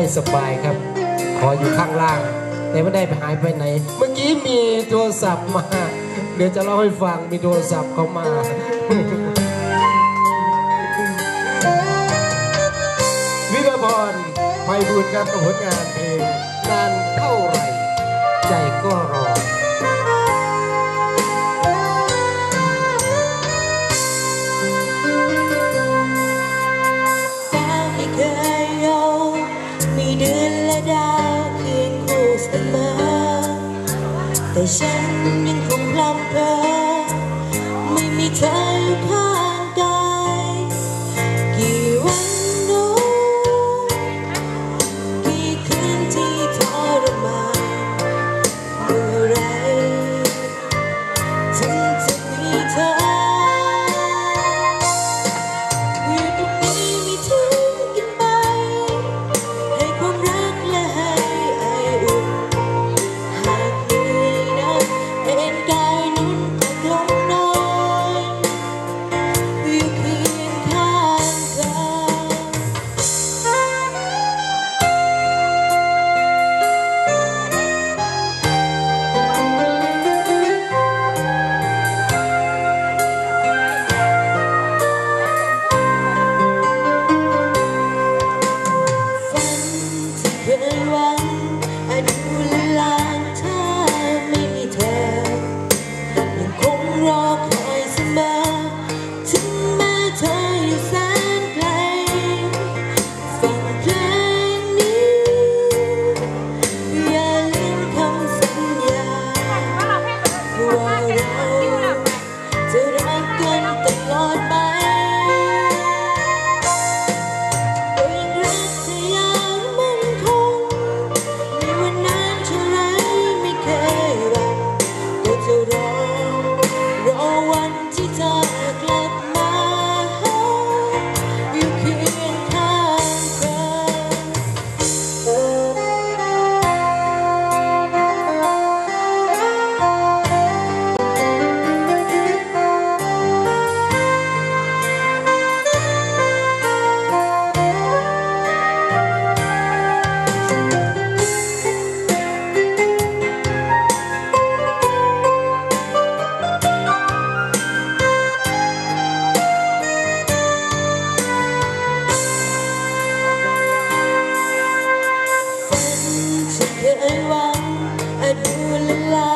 ไม่สบายครับ ขออยู่ข้างล่าง แต่ไม่ได้หายไปไหน เมื่อกี้มีโทรศัพท์มา เดี๋ยวจะเล่าให้ฟังมีโทรศัพท์เข้ามาวิรพรไพบูลครับกับผลงานเพลงนานเท่าไหร่ ใจก็รอ แต่ฉันยังคงพลับเธอไม่มีเธอ the.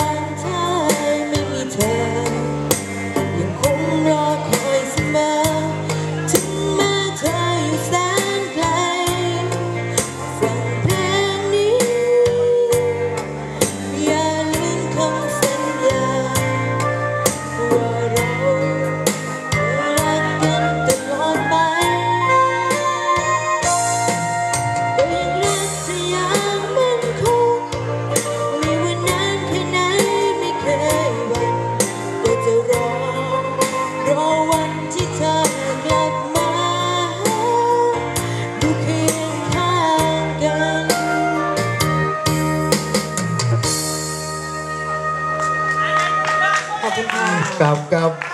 ครับครับ